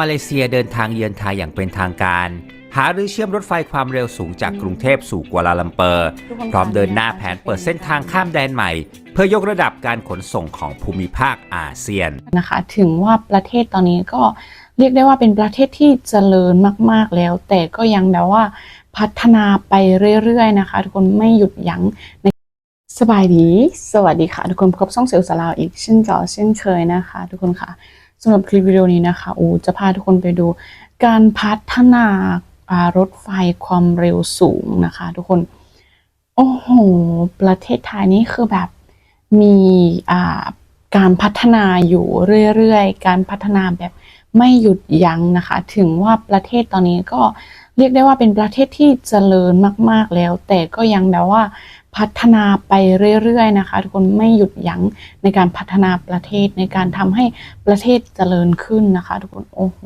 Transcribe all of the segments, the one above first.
มาเลเซียเดินทางเยือนไทยอย่างเป็นทางการ หาหรือเชื่อมรถไฟความเร็วสูงจากกรุงเทพสู่กัวลาลัมเปอร์ พร้อมเดินหน้าแผนเปิดเส้นทางข้ามแดนใหม่ เพื่อยกระดับการขนส่งของภูมิภาคอาเซียนนะคะ ถึงว่าประเทศตอนนี้ก็เรียกได้ว่าเป็นประเทศที่เจริญมาก ๆแล้ว แต่ก็ยังแบบว่าพัฒนาไปเรื่อยๆนะคะ ทุกคนไม่หยุดยั้งในสบายดี สวัสดีค่ะ ทุกคนพบช่องเซลล์สลาวอีกเช่นเก่าเช่นเคยนะคะ ทุกคนค่ะ สำหรับคลิปวิดีโอนี้นะคะอูจะพาทุกคนไปดู การพัฒนารถไฟความเร็วสูงนะคะ ทุกคน โอ้โห ประเทศไทยนี่คือแบบมีการพัฒนาอยู่เรื่อยๆ การพัฒนาแบบไม่หยุดยั้งนะคะ ถึงว่าประเทศตอนนี้ก็ เรียกได้ว่าเป็นประเทศที่เจริญมาก ๆแล้ว แต่ก็ยังแบบว่าพัฒนาไปเรื่อยๆนะคะ ทุกคนไม่หยุดยั้งในการพัฒนาประเทศในการทำให้ประเทศเจริญขึ้นนะคะ ทุกคนโอ้โห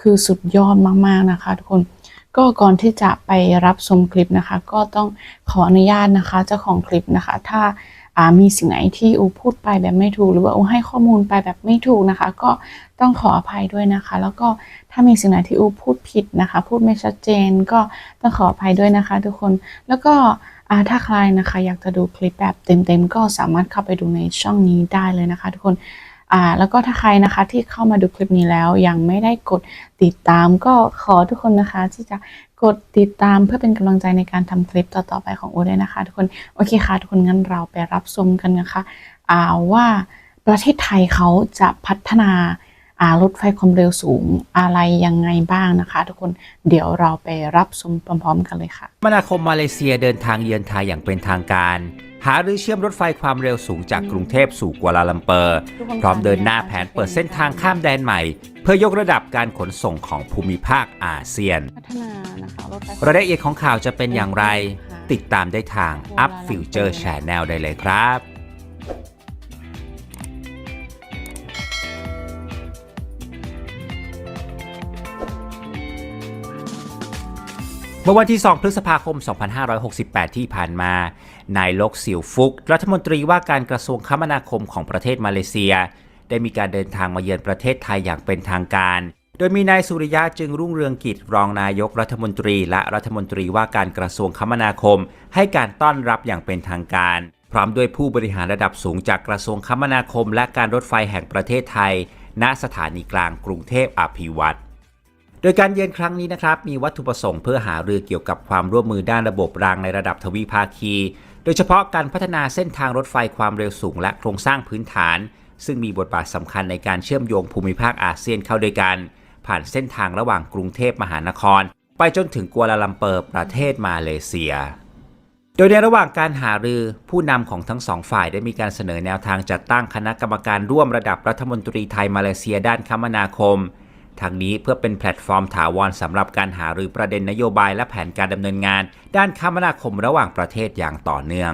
คือสุดยอดมากๆนะคะ ทุกคนก็ก่อนที่จะไปรับชมคลิปนะคะ ก็ต้องขออนุญาตนะคะ เจ้าของคลิปนะคะ ถ้า มีสิ่งไหนที่อูพูดไปแบบไม่ถูก หรือว่าอูให้ข้อมูลไปแบบไม่ถูกนะคะ ก็ต้องขออภัยด้วยนะคะ แล้วก็ถ้ามีสิ่งไหนที่อูพูดผิดนะคะ พูดไม่ชัดเจนก็ต้องขออภัยด้วยนะคะ ทุกคนแล้วก็ถ้าใครนะคะอยากจะดูคลิปแบบเต็มๆ ก็สามารถเข้าไปดูในช่องนี้ได้เลยนะคะ ทุกคนอ่าแล้วก็ถ้าใครนะคะที่เข้ามาดูคลิปนี้แล้วยังไม่ได้กดติดตามก็ขอทุกคนนะคะที่จะ กดติดตามเพื่อเป็นกำลังใจในการทำคลิปต่อๆไปของโอด้วยนะคะ ทุกคนโอเคค่ะ ทุกคนงั้นเราไปรับชมกันนะคะอ่าว่าประเทศไทยเขาจะพัฒนาอ่ารถไฟความเร็วสูงอะไรยังไงบ้างนะคะ ทุกคนเดี๋ยวเราไปรับชมพร้อมๆ กันเลยค่ะคมนาคมมาเลเซียเดินทางเยือนไทยอย่างเป็นทางการ หาหรือเชื่อมรถไฟความเร็วสูงจากกรุงเทพสู่กัวลาลัมเปอร์ พร้อมเดินหน้าแผนเปิดเส้นทางข้ามแดนใหม่เพื่อยกระดับการขนส่งของภูมิภาคอาเซียน พัฒนานะคะรถไฟรายละเอียดของข่าวจะเป็นอย่างไร ติดตามได้ทาง Up Future Channel ได้เลยครับเมื่อวันที่ 2 พฤษภาคม 2568 ที่ผ่านมา นายลกสิวฟุก รัฐมนตรีว่าการกระทรวงคมนาคมของประเทศมาเลเซีย ได้มีการเดินทางมาเยือนประเทศไทยอย่างเป็นทางการ โดยมีนายสุริยะจึงรุ่งเรืองกิจรองนายกรัฐมนตรี และรัฐมนตรีว่าการกระทรวงคมนาคม ให้การต้อนรับอย่างเป็นทางการ พร้อมด้วยผู้บริหารระดับสูงจากกระทรวงคมนาคม และการรถไฟแห่งประเทศไทย ณสถานีกลางกรุงเทพอภิวัตรโดยการเยือนครั้งนี้นะครับมีวัตถุประสงค์เพื่อหารือเกี่ยวกับความร่วมมือด้านระบบรางในระดับทวิภาคี โดยเฉพาะการพัฒนาเส้นทางรถไฟความเร็วสูงและโครงสร้างพื้นฐาน ซึ่งมีบทบาทสำคัญในการเชื่อมโยงภูมิภาคอาเซียนเข้าด้วยกัน ผ่านเส้นทางระหว่างกรุงเทพมหานคร ไปจนถึงกัวลาลัมเปอร์ประเทศมาเลเซีย โดยในระหว่างการหารือผู้นำของทั้งสองฝ่ายได้มีการเสนอแนวทางจัดตั้งคณะกรรมการร่วมระดับรัฐมนตรีไทยมาเลเซียด้านคมนาคมทางนี้เพื่อเป็นแพลตฟอร์มถาวรสำหรับการหารือประเด็นนโยบายและแผนการดำเนินงาน ด้านคมนาคมระหว่างประเทศอย่างต่อเนื่อง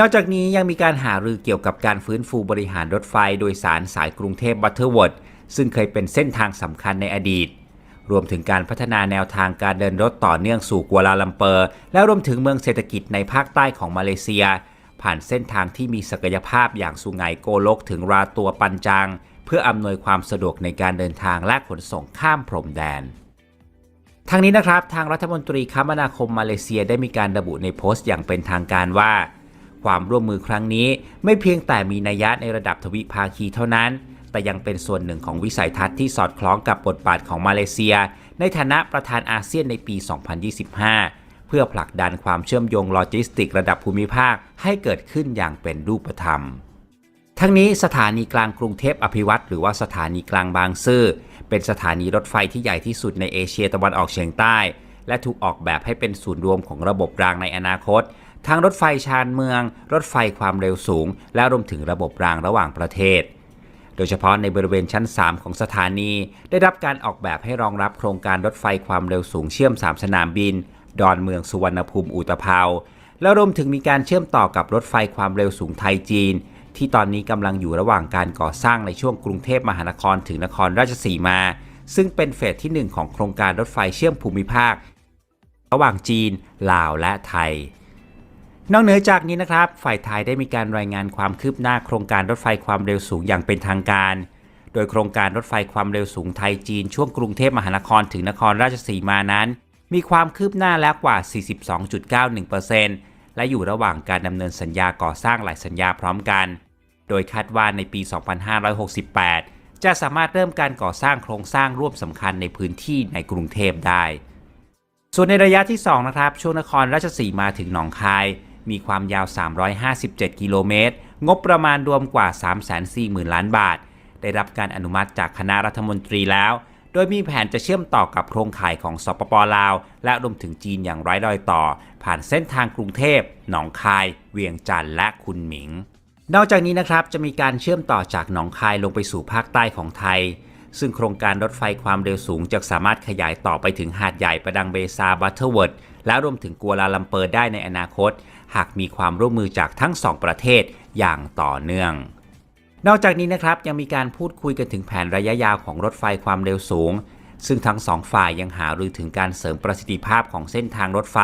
นอกจากนี้ยังมีการหารือเกี่ยวกับการฟื้นฟูบริหารรถไฟโดยสารสายกรุงเทพบัตเทอร์เวิร์ดซึ่งเคยเป็นเส้นทางสำคัญในอดีต รวมถึงการพัฒนาแนวทางการเดินรถต่อเนื่องสู่กัวลาลัมเปอร์ และรวมถึงเมืองเศรษฐกิจในภาคใต้ของมาเลเซีย ผ่านเส้นทางที่มีศักยภาพอย่างสุไหงโกลกถึงราตัวปันจัง เพื่ออำนวยความสะดวกในการเดินทางและขนส่งข้ามพรมแดนทางนี้นะครับ ทางรัฐมนตรีคมนาคมมาเลเซียได้มีการระบุในโพสต์อย่างเป็นทางการว่า ความร่วมมือครั้งนี้ไม่เพียงแต่มีนัยยะในระดับทวิภาคีเท่านั้น แต่ยังเป็นส่วนหนึ่งของวิสัยทัศน์ที่สอดคล้องกับบทบาทของมาเลเซีย ในฐานะประธานอาเซียนในปี 2025 เพื่อผลักดันความเชื่อมโยงโลจิสติกระดับภูมิภาคให้เกิดขึ้นอย่างเป็นรูปธรรม ทั้งนี้สถานีกลางกรุงเทพอภิวัตรหรือว่าสถานีกลางบางซื่อเป็นสถานีรถไฟที่ใหญ่ที่สุดในเอเชียตะวันออกเฉียงใต้ และถูกออกแบบให้เป็นศูนย์รวมของระบบรางในอนาคต ทั้งรถไฟชานเมือง รถไฟความเร็วสูง และรวมถึงระบบรางระหว่างประเทศ โดยเฉพาะในบริเวณชั้น 3 ของสถานี ได้รับการออกแบบให้รองรับโครงการรถไฟความเร็วสูงเชื่อม 3 สนามบิน ดอนเมืองสุวรรณภูมิอุตภเปาและรวมถึงมีการเชื่อมต่อกับรถไฟความเร็วสูงไทยจีน ที่ตอนนี้กำลังอยู่ระหว่างการก่อสร้างในช่วงกรุงเทพมหานครถึงนครราชสีมา ซึ่งเป็นเฟสที่ 1 ของโครงการรถไฟเชื่อมภูมิภาค ระหว่างจีน ลาวและไทย นอกเหนือจากนี้นะครับ ฝ่ายไทยได้มีการรายงานความคืบหน้าโครงการรถไฟความเร็วสูงอย่างเป็นทางการ โดยโครงการรถไฟความเร็วสูงไทยจีนช่วงกรุงเทพมหานครถึงนครราชสีมานั้น มีความคืบหน้าแล้วกว่า 42.91%และอยู่ระหว่างการดำเนินสัญญาก่อสร้างหลายสัญญาพร้อมกัน โดยคาดว่าในปี 2568 จะสามารถเริ่มการก่อสร้างโครงสร้างร่วมสำคัญในพื้นที่ในกรุงเทพได้ ส่วนในระยะที่2นะครับช่วงนครราชสีมาถึงหนองคาย มีความยาว 357 กิโลเมตร งบประมาณรวมกว่า 340,000 ล้านบาท ได้รับการอนุมัติจากคณะรัฐมนตรีแล้ว โดยมีแผนจะเชื่อมต่อกับโครงข่ายของสปปลาว และรวมถึงจีนอย่างไร้รอยต่อ ผ่านเส้นทางกรุงเทพ หนองคาย เวียงจันทร์และคุนหมิง นอกจากนี้นะครับจะมีการเชื่อมต่อจากหนองคายลงไปสู่ภาคใต้ของไทยซึ่งโครงการรถไฟความเร็วสูงจะสามารถขยายต่อไปถึงหาดใหญ่ประดังเบซาบัตเทอร์เวิร์ดและรวมถึงกัวลาลัมเปอร์ได้ในอนาคต หากมีความร่วมมือจากทั้งสองประเทศอย่างต่อเนื่อง นอกจากนี้นะครับยังมีการพูดคุยกันถึงแผนระยะยาวของรถไฟความเร็วสูง ซึ่งทั้งสองฝ่ายยังหารือถึงการเสริมประสิทธิภาพของเส้นทางรถไฟ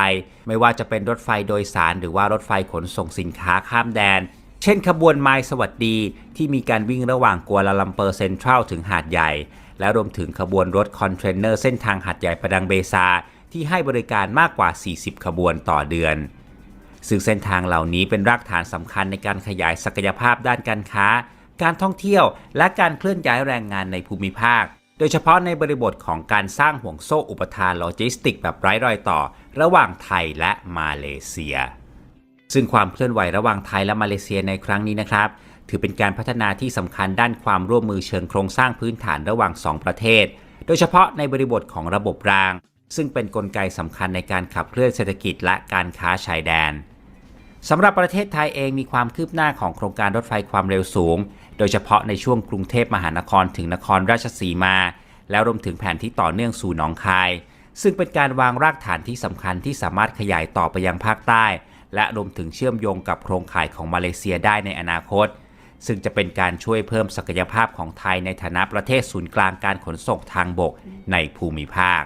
ไม่ว่าจะเป็นรถไฟโดยสาร หรือว่ารถไฟขนส่งสินค้าข้ามแดน เช่นขบวนไมล์สวัสดีที่มีการวิ่งระหว่างกัวลาลัมเปอร์เซ็นทรัลถึงหาดใหญ่ และรวมถึงขบวนรถคอนเทนเนอร์เส้นทางหาดใหญ่ประดังเบซาที่ให้บริการมากกว่า 40 ขบวนต่อเดือน ซึ่งเส้นทางเหล่านี้เป็นรากฐานสำคัญในการขยายศักยภาพด้านการค้า การท่องเที่ยวและการเคลื่อนย้ายแรงงานในภูมิภาค โดยเฉพาะในบริบทของการสร้างห่วงโซ่อุปทานโลจิสติกแบบไร้รอยต่อ ระหว่างไทยและมาเลเซีย ซึ่งความเคลื่อนไหวระหว่างไทยและมาเลเซียในครั้งนี้นะครับ ถือเป็นการพัฒนาที่สำคัญด้านความร่วมมือเชิงโครงสร้างพื้นฐานระหว่าง 2 ประเทศ โดยเฉพาะในบริบทของระบบราง ซึ่งเป็นนกลไกสำคัญในการขับเคลื่อนเศรษฐกิจและการค้าชายแดน สำหรับประเทศไทยเองมีความคืบหน้าของโครงการรถไฟความเร็วสูง โดยเฉพาะในช่วงกรุงเทพมหานครถึงนครราชสีมา แล้วรวมถึงแผนที่ต่อเนื่องสู่หนองคาย ซึ่งเป็นการวางรากฐานที่สำคัญที่สามารถขยายต่อไปยังภาคใต้ และรวมถึงเชื่อมโยงกับโครงข่ายของมาเลเซียได้ในอนาคต ซึ่งจะเป็นการช่วยเพิ่มศักยภาพของไทยในฐานะประเทศศูนย์กลางการขนส่งทางบกในภูมิภาค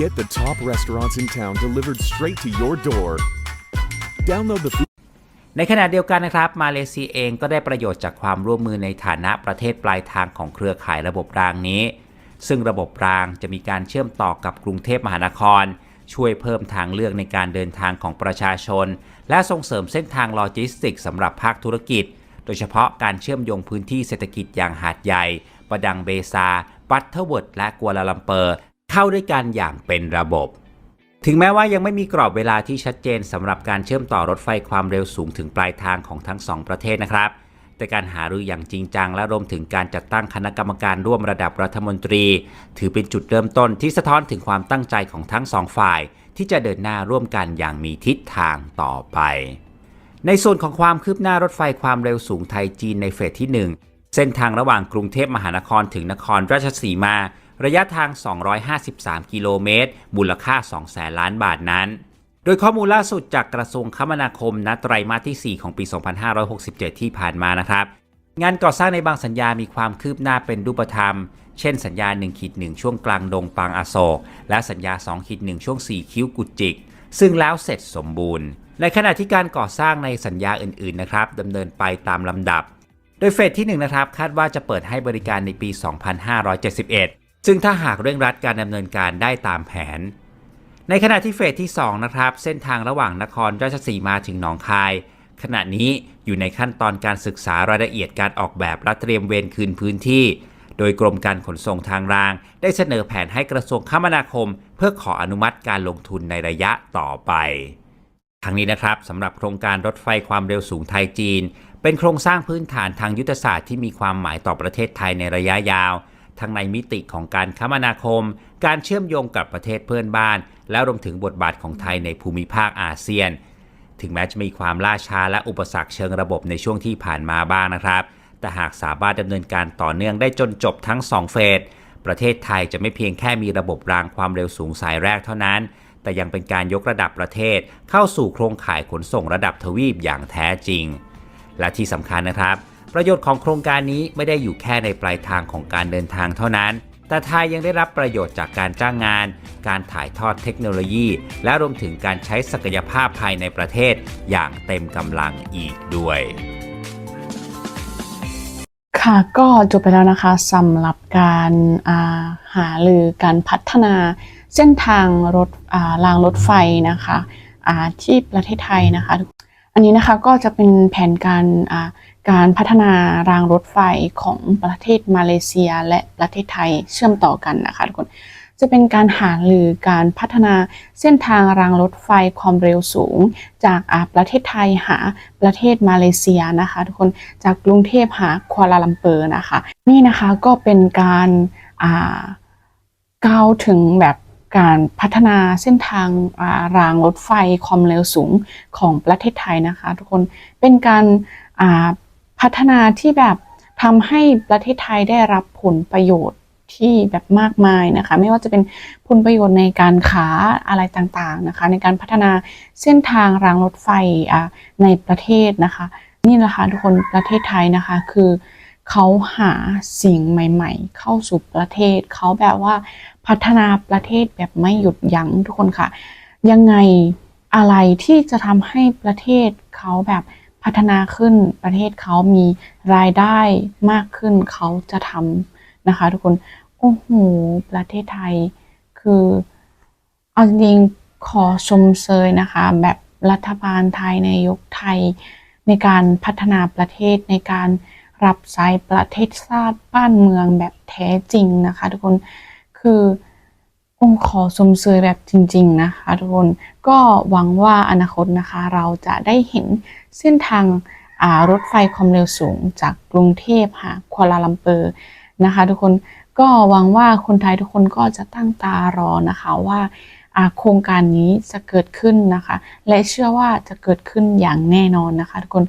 Get the top restaurants in town delivered straight to your door. Download the ในขณะเดียวกันนะครับ มาเลเซียเองก็ได้ประโยชน์จากความร่วมมือในฐานะประเทศปลายทางของเครือข่ายระบบรางนี้ ซึ่งระบบรางจะมีการเชื่อมต่อกับกรุงเทพมหานคร ช่วยเพิ่มทางเลือกในการเดินทางของประชาชน และส่งเสริมเส้นทางโลจิสติกสำหรับภาคธุรกิจ โดยเฉพาะการเชื่อมโยงพื้นที่เศรษฐกิจอย่างหาดใหญ่ประดังเบซา บัตเทอร์เวิร์ดและกัวลาลัมเปอร์ เข้าด้วยกันอย่างเป็นระบบ ถึงแม้ว่ายังไม่มีกรอบเวลาที่ชัดเจนสำหรับการเชื่อมต่อรถไฟความเร็วสูงถึงปลายทางของทั้งสองประเทศนะครับ แต่การหารืออย่างจริงจังและรวมถึงการจัดตั้งคณะกรรมการร่วมระดับรัฐมนตรี ถือเป็นจุดเริ่มต้นที่สะท้อนถึงความตั้งใจของทั้งสองฝ่าย ที่จะเดินหน้าร่วมกันอย่างมีทิศทางต่อไป ในส่วนของความคืบหน้ารถไฟความเร็วสูงไทยจีนในเฟสที่ 1 เส้นทางระหว่างกรุงเทพมหานครถึงนครราชสีมา ระยะทาง 253 กิโลเมตร มูลค่า2แสนล้านบาทนั้น โดยข้อมูลล่าสุดจากกระทรวงคมนาคมณไตรมาสที่ 4 ของปี 2567 ที่ผ่านมานะครับ งานก่อสร้างในบางสัญญามีความคืบหน้าเป็นรูปธรรม เช่นสัญญา1ขีด1ช่วงกลางดงปางอโศก และสัญญา2ขีด1ช่วง 4 คิ้วกุจิก ซึ่งแล้วเสร็จสมบูรณ์ ในขณะที่การก่อสร้างในสัญญาอื่น ๆ นะครับดำเนินไปตามลำดับ โดยเฟสที่1นะครับคาดว่าจะเปิดให้บริการในปี 2571 ซึ่งถ้าหากเร่งรัดการดำเนินการได้ตามแผน ในขณะที่เฟสที่ 2 นะครับ เส้นทางระหว่างนครราชสีมาถึงหนองคาย ขณะนี้อยู่ในขั้นตอนการศึกษารายละเอียดการออกแบบและเตรียมเวรคืนพื้นที่ โดยกรมการขนส่งทางราง ได้เสนอแผนให้กระทรวงคมนาคม เพื่อขออนุมัติการลงทุนในระยะต่อไปทั้งนี้นะครับสำหรับโครงการรถไฟความเร็วสูงไทยจีน เป็นโครงสร้างพื้นฐานทางยุทธศาสตร์ที่มีความหมายต่อประเทศไทยในระยะยาว ทั้งในมิติของการคมนาคม การเชื่อมโยงกับประเทศเพื่อนบ้าน และรวมถึงบทบาทของไทยในภูมิภาคอาเซียน ถึงแม้จะมีความล่าช้าและอุปสรรคเชิงระบบในช่วงที่ผ่านมาบ้างนะครับ แต่หากสามารถดำเนินการต่อเนื่องได้จนจบทั้ง 2 เฟส ประเทศไทยจะไม่เพียงแค่มีระบบรางความเร็วสูงสายแรกเท่านั้น แต่ยังเป็นการยกระดับประเทศ เข้าสู่โครงข่ายขนส่งระดับทวีปอย่างแท้จริง และที่สำคัญนะครับ ประโยชน์ของโครงการนี้ไม่ได้อยู่แค่ในปลายทางของการเดินทางเท่านั้น แต่ไทยยังได้รับประโยชน์จากการจ้างงาน การถ่ายทอดเทคโนโลยี และรวมถึงการใช้ศักยภาพภายในประเทศอย่างเต็มกำลังอีกด้วยค่ะก็จบไปแล้วนะคะสำหรับการาหาหรือการพัฒนาเส้นทางรถรางรถไฟนะคะที่ประเทศไทยนะคะ อันนี้นะคะก็จะเป็นแผนการา การพัฒนารางรถไฟของประเทศมาเลเซียและประเทศไทยเชื่อมต่อกันนะคะทุกคน จะเป็นการหาหรือการพัฒนาเส้นทางรางรถไฟความเร็วสูง จากอาประเทศไทยหาประเทศมาเลเซียนะคะ ทุกคนจากกรุงเทพหากัวลาลัมเปอร์นะคะ นี่นะคะก็เป็นการอ่าก้าวถึงแบบการพัฒนาเส้นทางอารางรถไฟความเร็วสูงของประเทศไทยนะคะ ทุกคนเป็นการอา พัฒนาที่แบบทำให้ประเทศไทยได้รับผลประโยชน์ที่แบบมากมายนะคะ ไม่ว่าจะเป็นผลประโยชน์ในการค้าอะไรต่างๆนะคะ ในการพัฒนาเส้นทางรางรถไฟในประเทศนะคะ นี่นะคะทุกคนประเทศไทยนะคะคือเขาหาสิ่งใหม่ ๆ เข้าสู่ประเทศ เขาแบบว่าพัฒนาประเทศแบบไม่หยุดยั้งทุกคนค่ะ ยังไงอะไรที่จะทำให้ประเทศเขาแบบ พัฒนาขึ้นประเทศเขามีรายได้มากขึ้นเขาจะทำนะคะ ทุกคนโอ้โหประเทศไทยคือเอาจริงขอชมเชยนะคะ แบบรัฐบาลไทยนายกไทย ในการพัฒนาประเทศในการรับใช้ประเทศชาติบ้านเมืองแบบแท้จริงนะคะ ทุกคนคือ องขอชมเชยแบบจริง ๆ นะคะทุกคนก็หวังว่าอนาคตนะคะ เราจะได้เห็นเส้นทางารถไฟความเร็วสูงจากกรุงเทพหากัวลาลัมเปอร์นะคะ ทุกคนก็หวังว่าคนไทยทุกคนก็จะตั้งตารอนะคะว่าโครงการนี้จะเกิดขึ้นนะคะ และเชื่อว่าจะเกิดขึ้นอย่างแน่นอนนะคะ ทุกคน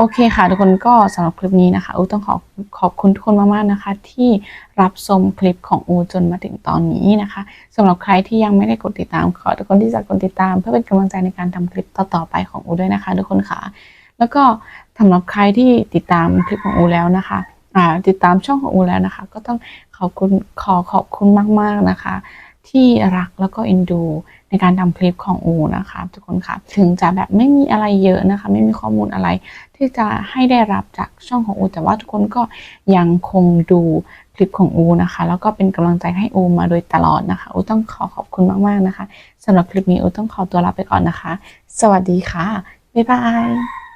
โอเคค่ะ ทุกคนก็สำหรับคลิปนี้นะคะอูต้องขอขอบคุณทุกคนมากๆนะคะ ที่รับชมคลิปของอูจนมาถึงตอนนี้นะคะสำหรับใครที่ยังไม่ได้กดติดตามขอทุกคนที่จะกดติดตาม เพื่อเป็นกำลังใจในการทำคลิปต่อๆไปของอูด้วยนะคะ ทุกคนค่ะ แล้วก็สำหรับใครที่ติดตามคลิปของอูแล้วนะคะอ่าติดตามช่องของอูแล้วนะคะ ก็ต้องขอบคุณขอขอบคุณมากๆนะคะ ที่รักแล้วก็เอ็นดู ในการทำคลิปของอูนะคะทุกคนค่ะ ถึงจะแบบไม่มีอะไรเยอะนะคะ ไม่มีข้อมูลอะไร ที่จะให้ได้รับจากช่องของอู แต่ว่าทุกคนก็ยังคงดูคลิปของอูนะคะ แล้วก็เป็นกำลังใจให้อูมาโดยตลอดนะคะ อูต้องขอขอบคุณมากๆนะคะสำหรับคลิปนี้อูต้องขอตัวลาไปก่อนนะคะ สวัสดีค่ะบ๊ายบาย